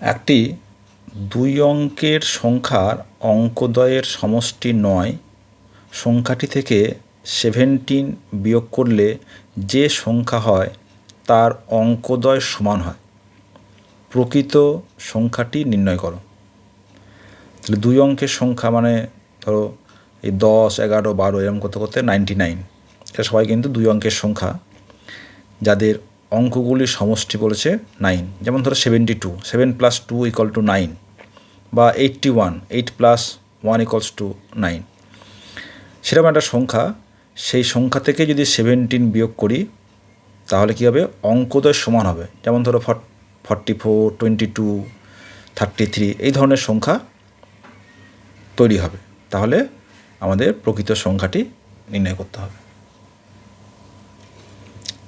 একটি দুই অঙ্কের সংখ্যার অঙ্কদ্বয়ের সমষ্টি নয়, সংখ্যাটি থেকে সেভেন্টিন বিয়োগ করলে যে সংখ্যা হয় তার অঙ্কদ্বয় সমান হয়। প্রকৃত সংখ্যাটি নির্ণয় করো। তাহলে দুই অঙ্কের সংখ্যা মানে ধরো এই দশ, এগারো, বারো এরকম করতে করতে নাইনটি নাইন এটা সবাই কিন্তু দুই অঙ্কের সংখ্যা। যাদের অঙ্কগুলির সমষ্টি বলেছে নাইন যেমন ধরো seventy two seven plus two equal to nine বা eighty one eight plus one equals to nine সেরকম একটা সংখ্যা, সেই সংখ্যা থেকে যদি সেভেন্টিন বিয়োগ করি, তাহলে কী হবে? অঙ্কদয় সমান হবে। যেমন ধরো forty four twenty two thirty three এই ধরনের সংখ্যা তৈরি হবে। তাহলে আমাদের প্রকৃত সংখ্যাটি নির্ণয় করতে হবে।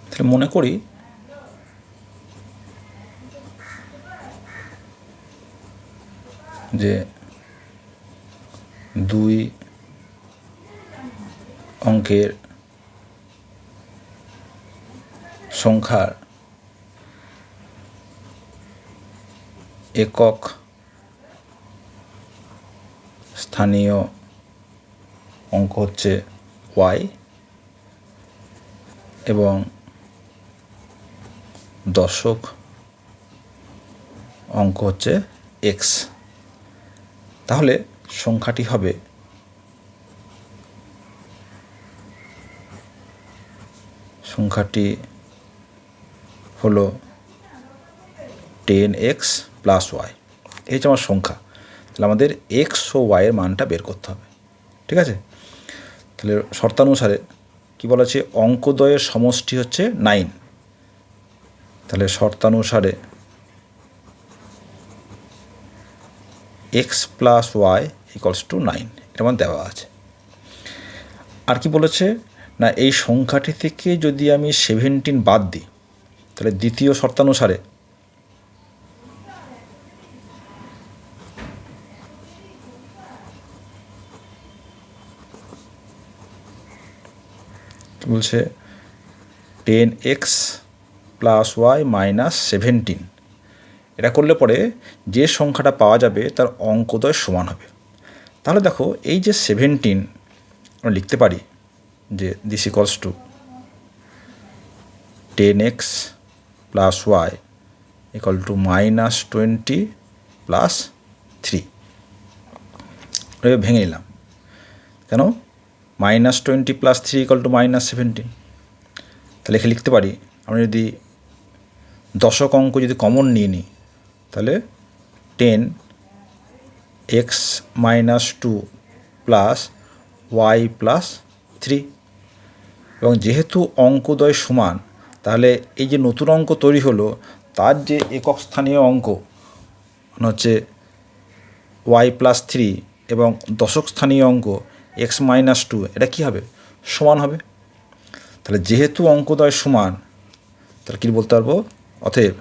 তাহলে মনে করি যে দুই অঙ্কের সংখ্যার একক স্থানীয় অঙ্ক হচ্ছে ওয়াই এবং দশক অঙ্ক হচ্ছে এক্স। তাহলে সংখ্যাটি হবে সংখ্যাটি হলো টেন এক্স প্লাস ওয়াই এই হচ্ছে আমার সংখ্যা। তাহলে আমাদের এক্স ও ওয়াইয়ের মানটা বের করতে হবে। ঠিক আছে? তাহলে শর্তানুসারে কী বলা আছে? অঙ্কদ্বয়ের সমষ্টি হচ্ছে নাইন তাহলে শর্তানুসারে X plus Y equals to nine এটা দেওয়া আছে। আর কি বলেছে? না, এই সংখ্যাটি থেকে যদি আমি সেভেন্টিন বাদ দিই, তাহলে দ্বিতীয় শর্তানুসারে বলছে? Ten X plus Y minus seventeen এটা করলে পরে যে সংখ্যাটা পাওয়া যাবে তার অঙ্কদয় সমান হবে। তাহলে দেখো, এই যে সেভেন্টিন আমরা লিখতে পারি যে this equals to ten X plus Y equal to minus twenty plus three ভেঙে নিলাম। কেন? Minus twenty plus three equal to minus seventeen তাহলে এখানে লিখতে পারি, আমরা যদি দশক অঙ্ক যদি কমন নিয়ে নিই তাহলে ten X minus two plus Y plus three. এবং যেহেতু অঙ্কদ্বয় সমান, তাহলে এই যে নতুন অঙ্ক তৈরি হলো, তার যে একক স্থানীয় অঙ্ক মানে হচ্ছে ওয়াই প্লাস থ্রি এবং দশক স্থানীয় অঙ্ক, এক্স মাইনাস টু, এটা কী হবে? সমান হবে। তাহলে যেহেতু অঙ্কদ্বয় সমান, তাহলে কী বলতে পারব? অতএব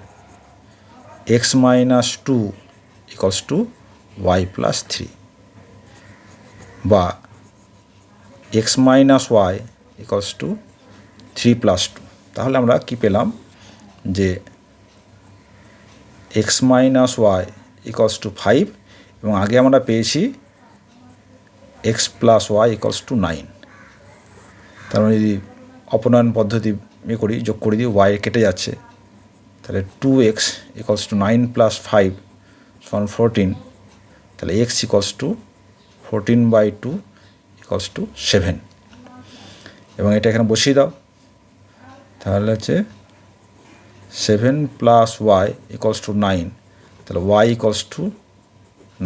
X minus two equals to Y plus three বা X minus Y equals to three plus two তাহলে আমরা কি পেলাম? যে X minus Y equals to five এবং আগে আমরা পেয়েছি X plus Y equals to nine তার মানে যদি অপনয়ন পদ্ধতি ইয়ে করি, যোগ করে দিই ওয়াই কেটে যাচ্ছে। তাহলে two X equals to nine plus five সমান ফোরটিন তাহলে X equals to fourteen by two equals to seven এবং এটা এখানে বসিয়ে দাও। তাহলে হচ্ছে seven plus Y equals to nine তাহলে Y equals to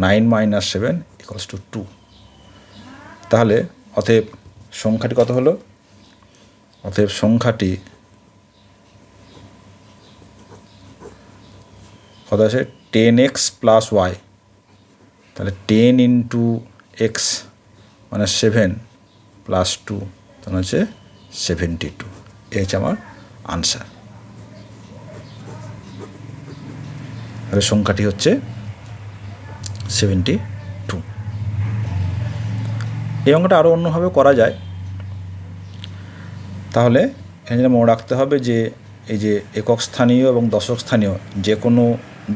nine minus seven equals to two তাহলে অতএব সংখ্যাটি কত হলো? অতএব সংখ্যাটি কত আছে? টেন এক্স প্লাস ওয়াই তাহলে টেন ইন্টু এক্স মানে সেভেন প্লাস টু তাহলে হচ্ছে সেভেন্টি টু এ হচ্ছে আমার আনসার তাহলে সংখ্যাটি হচ্ছে সেভেন্টি টু এই অঙ্কটা আরও অন্যভাবে করা যায়। তাহলে এখানে যেটা মনে রাখতে হবে যে, এই যে একক স্থানীয় এবং দশক স্থানীয় যে কোনো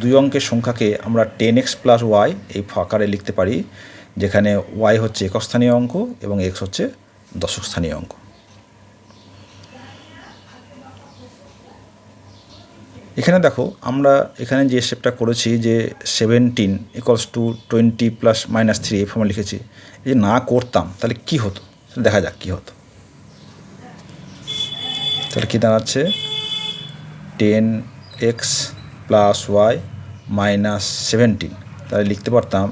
দুই অঙ্কের সংখ্যাকে আমরা টেন এক্স প্লাস ওয়াই এই আকারে লিখতে পারি, যেখানে ওয়াই হচ্ছে একক স্থানীয় অঙ্ক এবং এক্স হচ্ছে দশক স্থানীয় অঙ্ক। এখানে দেখো, আমরা এখানে যে স্টেপটা করেছি যে seventeen equals to twenty plus minus three এই ফর্মে লিখেছি, এই যে না করতাম, তাহলে কি হতো? দেখা যাক কী হতো। তাহলে কী দাঁড়াচ্ছে? Ten X plus Y minus seventeen. তাহলে লিখতে পারতাম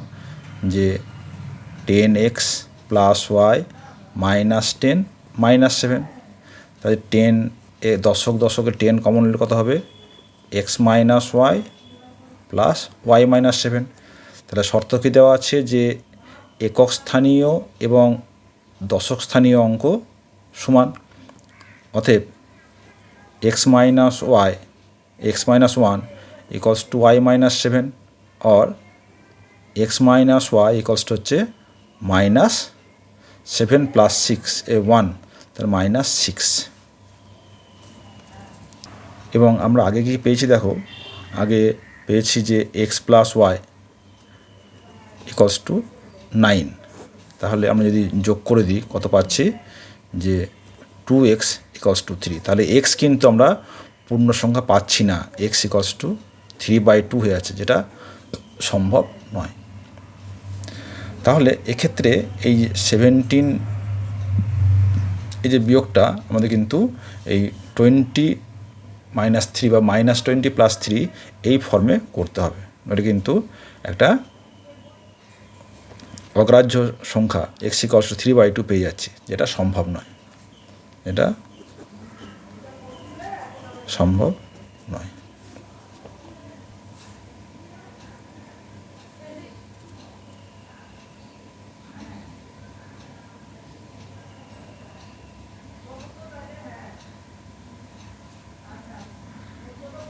যে ten X plus Y minus ten minus seven. তাহলে টেন এ দশক দশকে টেন কমন নিলে কত হবে? X minus Y plus Y minus seven. তাহলে শর্ত কী দেওয়া আছে যে একক স্থানীয় এবং দশক স্থানীয় অঙ্ক সমান? অতএব X minus Y, X minus one equals to Y minus seven or X minus Y equals to হচ্ছে মাইনাস সেভেন প্লাস সিক্স এ ওয়ান তার মাইনাস সিক্স এবং আমরা আগে কি পেয়েছি দেখো? আগে পেয়েছি যে X plus Y equals to nine তাহলে আমরা যদি যোগ করে দিই, কত পাচ্ছি? যে two X equals to three তাহলে এক্স কিন্তু আমরা পূর্ণ সংখ্যা পাচ্ছি না। X equals two three by two হয়ে আছে, যেটা সম্ভব নয়। তাহলে এক্ষেত্রে এই সেভেন্টিন, এই যে বিয়োগটা, আমাদের কিন্তু এই টোয়েন্টি মাইনাস থ্রি বা মাইনাস টোয়েন্টি প্লাস থ্রি এই ফর্মে করতে হবে। এটা কিন্তু একটা অগ্রাহ্য সংখ্যা x two three by two পেয়ে যাচ্ছি, যেটা সম্ভব নয়। এটা সম্ভব